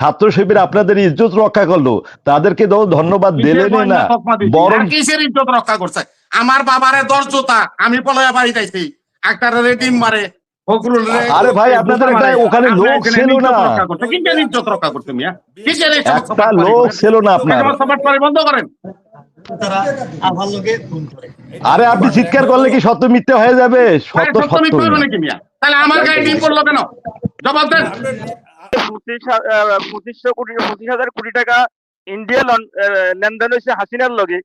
ছাত্র শিবির আপনাদের ইজ্জত রক্ষা করল। তাদেরকে তো ধন্যবাদ দিলেনই না বরং কিসের ইজ্জত রক্ষা করছে? আমার বাবারে দশ জোতা আমি পলয়া বাড়ি যাইছি। একটা রেডিম মারে রে- আরে ভাই, আপনাদের মারে। ওখানে আপনি লোক এখানে ছিল না। রক্ষা ইজ্জত রক্ষা করছে মিয়া? কিসের এই সমস্ত একটা লোক ছিল না আপনার। এই সমস্ত বাটপারি বন্ধ করেন। তারা আমার লোকে ফোন করে। আরে আপনি চিৎকার করলে কি সত্য মিথ্যে হয়ে যাবে? সত্য সত্য নাকি মিয়া? তাহলে আমার গায়ে ডিম পড়ল কেন? জবাব দেন। পঁচিশ পঁচিশশো কোটি পঁচিশ হাজার কোটি টাকা ইন্ডিয়া লেনদেন হয়েছে হাসিনার লগে।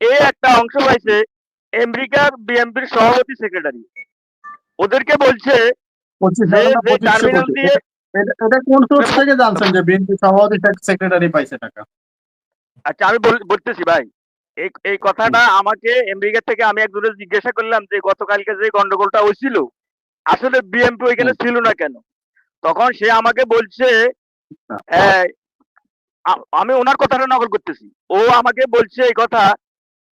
এই একটা অংশ পাইছে আমেরিকার বিএনপির সভাপতি সেক্রেটারি ওদেরকে বলছে পঁচিশ যে হাজার না যে পঁচিশশো টার্মিনাল কোটি। দিয়ে এটা এটা কোন সোর্স থেকে জানছেন যে বিএনপি সভাপতি সেক্রেটারি পাইছে টাকা? আচ্ছা আমি বলতেছি ভাই। এই এই কথাটা আমাকে আমেরিকা থেকে আমি একজনের জিজ্ঞাসা করলাম যে গতকালকে যে গন্ডগোলটা হয়েছিল আসলে বিএনপি ওইখানে ছিল না কেন? তখন সে আমাকে বলছে আমি ওনার কথাটা নকল করতেছি। ও আমাকে বলছে এই কথা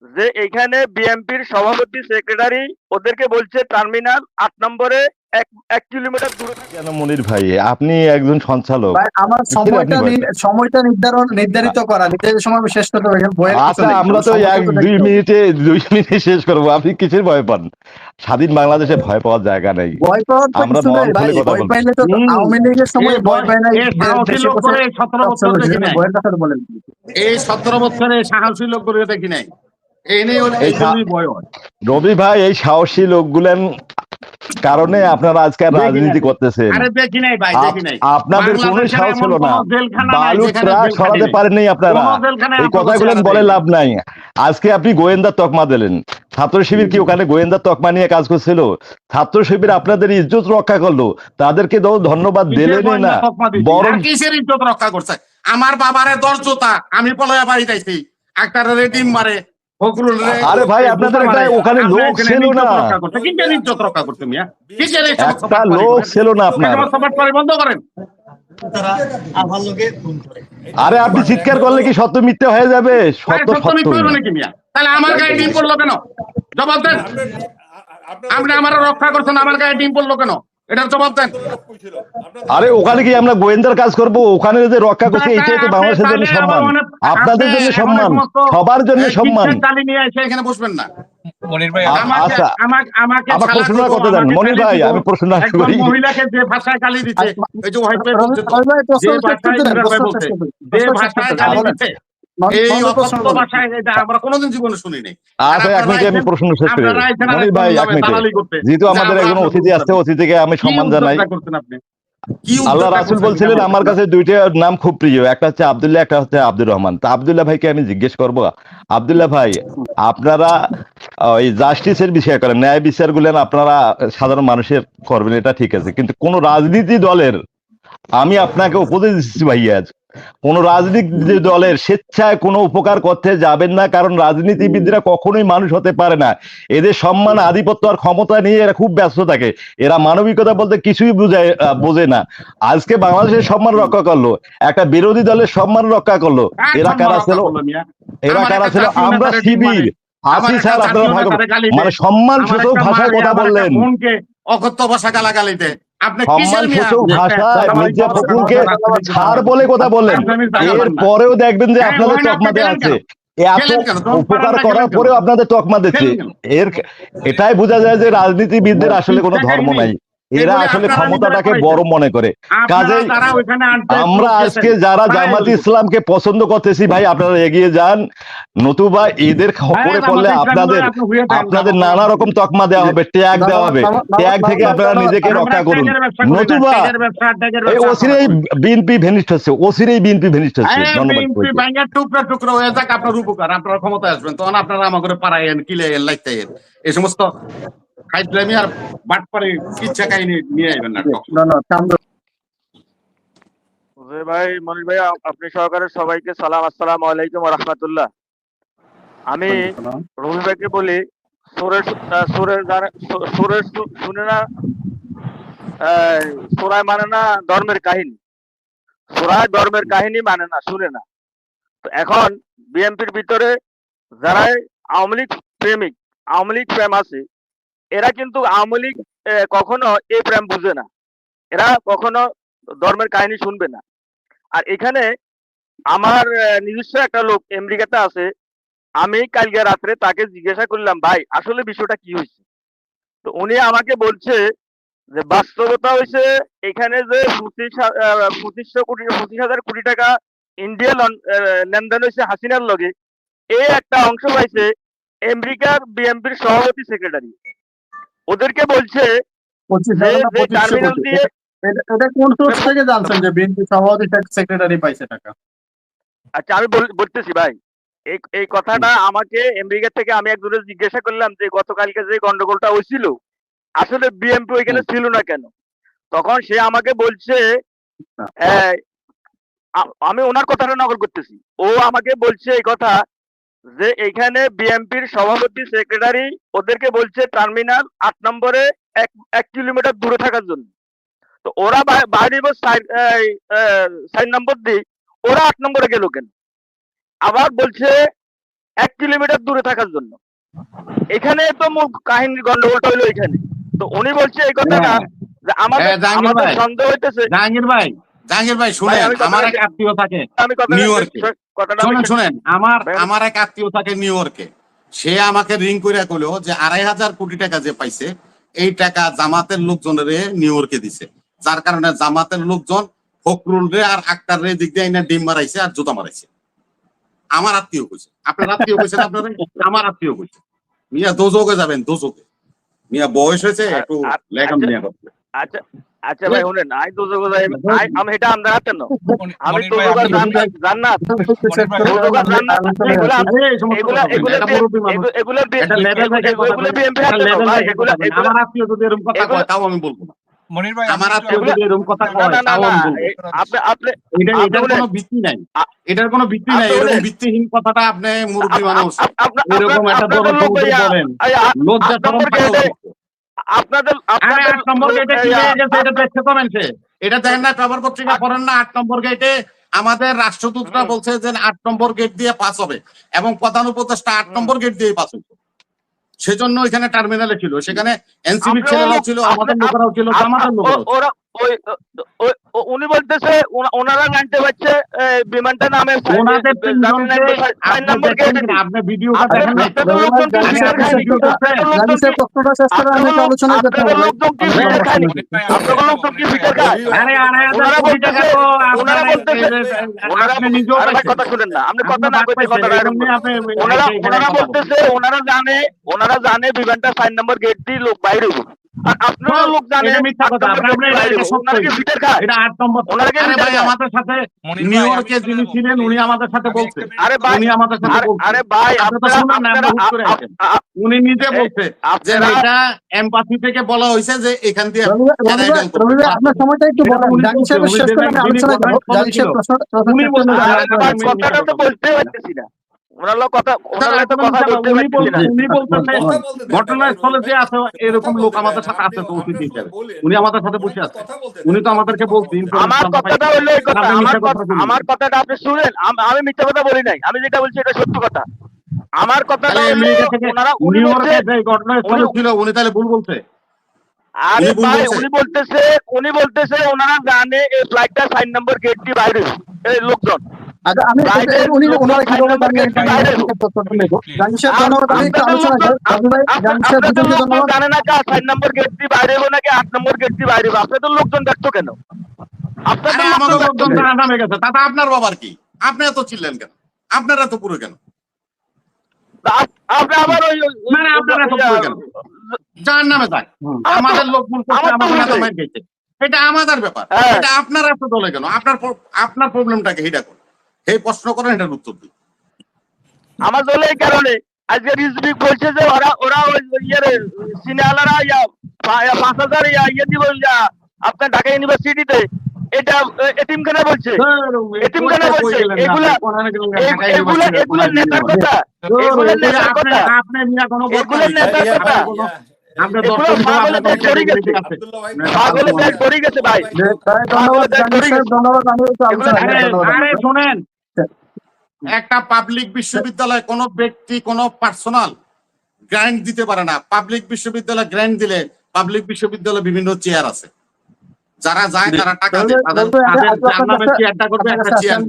যে এখানে বিএনপির সভাপতি সেক্রেটারি ওদেরকে বলছে টার্মিনাল আট নম্বরে এক কিলোমিটার দূরে কেন মনির ভাই? আপনি একজন সঞ্চালক। আমার সময়টা সময়টা নির্ধারণ নির্ধারিত করা। নির্ধারিত সময় শেষ করতে হবে। আচ্ছা আমরা তো এক দুই মিনিটে দুই মিনিটে শেষ করব। আপনি কিসের ভয় পান? স্বাধীন বাংলাদেশে ভয় পাওয়ার জায়গা নেই। ভয় পাওয়ার আমরা মন খুলে কথা ভয় পাইলে তো আওয়ামী লীগের সময় ভয় পায় না। দেখি নাই। এই সতেরো বছরে সাহসী লোক করে দেখি নাই। রবি ভাই এই সাহসী লোকগুলেন কারণে আপনারা আজকে রাজনীতি। করতেছেন। আরে দেখি নাই ভাই দেখি নাই। আপ- আপনাদের কোনো সাহস ছিল না। কোনো বালু ট্রাক সরাতে। পারেননি আপনারা। এই কথাগুলো বলে লাভ নাই। আজকে আপনি গোয়েন্দা তকমা দিলেন। ছাত্র শিবির কি ওখানে গোয়েন্দা তকমা নিয়ে কাজ করছিল? ছাত্র শিবির আপনাদের ইজ্জত রক্ষা করল। তাদেরকে তো ধন্যবাদ দিলেন না। বরং কিসের ইজ্জত রক্ষা করছে? আমার বাবারে দশ জোতা আমি পলয়া বাড়ি যাইছি। একটা রেডিম মারে ফখরুল আরে ভাই, আপনাদের একটা ওখানে আপনি লোক ছিল না। রক্ষা করছে। কিসের রক্ষা করছে মিয়া? কিসের এই একটা লোক ছিল না আপনার। এই সমস্ত বন্ধ করেন। তারা আমার লোকে ফোন করে। আরে আপনি চিৎকার করলে কি সত্য মিথ্যে হয়ে যাবে? সত্য সত্য সত্য। তাহলে আমার গায়ে ডিম পড়ল কেন? জবাব দেন। আপনি আমার রক্ষা করছেন আমার গায়ে ডিম পড়ল কেন? এটার জবাব দেন। আরে ওখানে কি আমরা গোয়েন্দার কাজ করব। ওখানে যে রক্ষা করছে এটাই তো বাংলাদেশের জন্য সম্মান। আপনাদের জন্য সম্মান। সবার জন্য সম্মান। এখানে বসবেন না। মনির ভাই এই ভাষায় এটা আমরা কোনোদিন জীবনে শুনিনি। আমি প্রশ্ন শেষ করি। ভাই। যেহেতু আমাদের একজন অতিথি আসছে অতিথিকে আমি সম্মান জানাই। আল্লাহ রাসুল বলছিলেন আমার কাছে দুইটা নাম খুব প্রিয়। একটা হচ্ছে আবদুল্লাহ একটা হচ্ছে আব্দুর রহমান। তা আবদুল্লাহ ভাইকে আমি জিজ্ঞেস করব আবদুল্লাহ ভাই আপনারা ওই জাস্টিসের বিষয় করেন। ন্যায় বিচার গুলেন আপনারা সাধারণ মানুষের করবেন এটা ঠিক আছে। কিন্তু কোন রাজনীতি দলের আমি আপনাকে উপদেশ দিচ্ছি ভাইয়া কোন রাজনীতি দলের স্বেচ্ছায় কোনো উপকার করতে যাবেন না কারণ রাজনীতিবিদরা কখনোই মানুষ হতে পারে না। এদের সম্মান আধিপত্য আর ক্ষমতা নিয়ে এরা খুব ব্যস্ত থাকে। এরা মানবিকতা বলতে কিছুই বুঝায় বোঝে না। আজকে বাংলাদেশের সম্মান রক্ষা করল একটা বিরোধী দলের সম্মান রক্ষা করল। এরা সম্মান কারা ছিল? এরা কারা ছিল? আমরা শিবির। আমার আসি স্যার আপনারা মানে সম্মান সূচক ভাষায় কথা বললেন। অকথ্য ভাষা গালাগালিতে ভাষায় মির্জা ফখরুলকে ছাড় বলে কথা বললেন এর পরেও দেখবেন যে হ্যাঁ, আপনাদের চকমাতে আছে। এত উপকার করার পরেও আপনাদের দিচ্ছে। এর এটাই বোঝা যায় যে রাজনীতিবিদদের আসলে কোনো ধর্ম। নাই। এরা আসলে ক্ষমতাটাকে বড় মনে করে। আনতে আমরা আজকে যারা জামাত ইসলামকে পছন্দ করতেছি ভাই আপনারা এগিয়ে যান। নতুবা এদের খবরে পড়লে আপনাদের আপনাদের নানা রকম তকমা দেওয়া হবে ট্যাগ দেওয়া হবে। ট্যাগ থেকে আপনারা নিজেকে রক্ষা করুন। নতুবা এই করি। বিএনপি ভেনিস্ট হচ্ছে অচিরেই বিএনপি ভেনিস্ট হচ্ছে। ধন্যবাদ বিএনপি সবাইকে। ভাঙা টুকরা টুকরা হয়ে যাক আপনার উপকার আপনারা ক্ষমতায় আসবেন তখন আপনারা আমাকে পাড়াইয়েন কিলাইয়েন লাইতাইয়েন এই সমস্ত খাইতলামি আর বাটপারে কিচ্ছা কাহিনী নিয়ে আইবেন না না, না, ভাই মনির ভাই আপনি সহকারে সবাইকে সালাম আসসালামু আলাইকুম ওয়া রাহমাতুল্লাহ। আমি রবি ভাইকে বলি সুরের আহ, সুরের সুরের শুনে না সুরায় মানে না ধর্মের কাহিনী। সুরায় ধর্মের কাহিনী মানে না শুনে না। তো এখন বিএনপির ভিতরে যারা আওয়ামী লীগ প্রেমিক আওয়ামী লীগ প্রেম আছে এরা কিন্তু আওয়ামী কখনো এই প্রেম বুঝে না। এরা কখনো ধর্মের কাহিনী শুনবে না। আর এখানে আমার নিজস্ব একটা লোক আমেরিকাতে আছে। আমি কালকে রাত্রে তাকে জিজ্ঞাসা করলাম, ভাই, আসলে বিষয়টা কি হয়েছে? তো উনি আমাকে বলছে যে, বাস্তবতা হয়েছে এখানে যে পঁচিশ পঁচিশশো কোটি, পঁচিশ হাজার কোটি টাকা ইন্ডিয়া লেনদেন হয়েছে হাসিনার লগে। এই একটা অংশ পাইছে আমেরিকার বিএমপির সভাপতি সেক্রেটারি ওদেরকে বলছে পঁচিশ যে হাজার না যে পঁচিশশো টার্মিনাল দিয়ে এটা- এটা কোন সোর্স থেকে জানছেন যে বিএনপি সভাপতি সেক্রেটারি পাইছে টাকা? আচ্ছা আমি বলতেছি ভাই। এই এই কথাটা আমাকে আমেরিকা থেকে আমি একজনের জিজ্ঞাসা করলাম যে গতকালকে যে গন্ডগোলটা হয়েছিল আসলে বিএমপি ওইখানে ছিল না কেন? তখন সে আমাকে বলছে এই, আমি ওনার কথাটা নকল করতেছি। ও আমাকে বলছে এই কথা যে এইখানে বিএমপির সভাপতি সেক্রেটারি ওদেরকে বলছে টার্মিনাল আট নম্বরে এক এক কিলোমিটার দূরে থাকার জন্য। তো ওরা বাইরে সাইন নম্বর দিই ওরা আট নম্বরে গেল কেন? আবার বলছে এক কিলোমিটার দূরে থাকার জন্য। এখানে তো মূল কাহিনীর গন্ডগোলটা হইল এখানে। তো উনি বলছে এই কথাটা যে আমাদের হ্যাঁ, আমাদের সন্দেহ হইতেছে জাহাঙ্গীর ভাই জাহাঙ্গীর ভাই শুনেন আমার এক আত্মীয় থাকে নিউ ইয়র্কে। শোনেন শোনেন আমার আমার এক আত্মীয় থাকে নিউ ইয়র্কে সে আমাকে রিং করে কইলো যে আড়াই হাজার কোটি টাকা যে পাইছে এই টাকা জামাতের লোকজনের নিউ ইয়র্কে দিছে। যার কারণে জামাতের লোকজন ফখরুল রে আর আক্তার রে দিক দিয়ে ডিম মারাইছে আর জুতা মারাইছে। আমার আত্মীয় কইছে। আপনার আত্মীয় কইছেন আপনারা? আমার আত্মীয় কইছে। মিয়া দোজোকে যাবেন দোজোকে। মিয়া বয়স হয়েছে একটু আর- লেখাম আচ্ছা। নিয়ে করতে আচ্ছা আচ্ছা ভাই শুনেন আই তো আমি এটা হাতেন না। আমি তো যোগ জান্নাত। জান্নাত যোগ জান্নাত। এগুলা আরে এই সমস্ত এগুলা এগুলা এটা মুরব্বী মানুষ। এগুলা এটা level থেকে কথা এগুলা বিএমপি এটা ভাই এগুলা এগুলা আমার আত্মীয় যদি এরকম কথা কয় তাও আমি বলব না। মনির ভাই আমার আমি আত্মীয় যদি এরকম কথা কয় তাও আমি বলব আপনি আপনি এটা আপনি এটার কোনো ভিত্তি নাই। এটার কোনো ভিত্তি নাই। এরকম ভিত্তিহীন কথাটা আপনি মুরব্বী মানুষ। এরকম একটা বড় বলেন লজ্জা আপনাদের আপনাদের আট নম্বর গেটে কি হয়ে গেছে এটা দেখতে পাবেন এটা দেখেন না খবর পত্রিকা পড়েন না আট নম্বর গেটে আমাদের রাষ্ট্রদূতরা বলছে যে আট নম্বর গেট দিয়ে পাস হবে এবং প্রধান উপদেষ্টা আট নম্বর গেট দিয়ে পাস হয়েছে। সেজন্য ওইখানে টার্মিনালে ছিল সেখানে এনসিবি ছেলেরাও ছিল আমাদের লোকেরাও ছিল আমাদের লোকেরাও ওই উনি বলতেছে ওনারা জানতে পারছে বিমানটা নামে আপনি ভিডিওটা দেখেন ওনারা জানে ওনারা জানে বিমানটা সাইন নাম্বার গেট দিয়ে লোক বাইরে আপনারা লোক এটা আট নম্বর ভাই আমাদের সাথে নিউ ইয়র্কে যিনি ছিলেন উনি আমাদের সাথে আরে ভাই উনি আমাদের সাথে আরে- ভাই উনি নিজে বলছে আপনারা এটা থেকে বলা হয়েছে যে এখান দিয়ে আপনার সময়টা একটু বলেন। জানি বলছে, শেষ করে আলোচনা করব জানি সাহেব প্রশ্ন উনি বলছেন, প্রশ্ন- আরে আরে ভাই, কথাটা তো বলতে পারতেছি না। ওনার লোক কথা ওনার লোক তো কথা বলতে উনি পারতেছি না। বলছেন উনি বলছেন ঘটনাস্থলে যে আছে এরকম লোক আমাদের সাথে আছে তো অতিথি হিসেবে উনি আমাদের সাথে বসে আছে। উনি তো আমাদেরকে বলছে আমার কথাটা হলো আপনি আমার কথাটা শুনেন। আমি মিথ্যা কথা বলি নাই। আমি যেটা বলছি এটা সত্য কথা। আমার কথাটা উনি ঘটনাস্থলে ছিল উনি তাহলে ভুল বলছে? আরে উনি ভাই উনি বলতেছে উনি বলতেছে ওনারা জানে এই ফ্লাইটটা সাইন নাম্বার গেটটি বাইরে। লোকজন। আচ্ছা লোকজন- দেখতো কেন? আপনার বাবার কি? আপনি এত ছিলেন কেন? আপনারা এত পুরো কেন? আপ- আপনি আবার ওই কেন? যার নামে যাক আমাদের লোক ভুল আমাদের। এটা আমাদের ব্যাপার। হ্যাঁ। এটা আপনার এত দলে কেন? আপনার আপনার প্রবলেমটাকে এটা করুন এই প্রশ্ন করেন এটার উত্তর দিন। আমার দলে এই কারণে আজকে রিজবিক বলছে যে ওরা ওরা ওই ইয়ে সিনেমালারা ইয়া পাঁচ হাজার ইয়া ইয়ে দিব ইয়া আপনার ঢাকা ইউনিভার্সিটিতে। এটা এতিমখানা বলছে। এতিমখানা বলছে। এগুলা এগুলা এগুলা নেতার কথা। এগুলা নেতার কথা। আপনি মিয়া কোনো এগুলা নেতার কথা ধন্যবাদ জানি সাহেব ধন্যবাদ আমি একটু পাবলিক বিশ্ববিদ্যালয় কোনো ব্যক্তি কোনো পার্সোনাল গ্র্যান্ট দিতে পারে না। পাবলিক বিশ্ববিদ্যালয় গ্র্যান্ট দিলে পাবলিক বিশ্ববিদ্যালয় বিভিন্ন চেয়ার আছে। যারা যায় তারা টাকা দেয় তাদের চেয়ারটা করবে একটা চেয়ার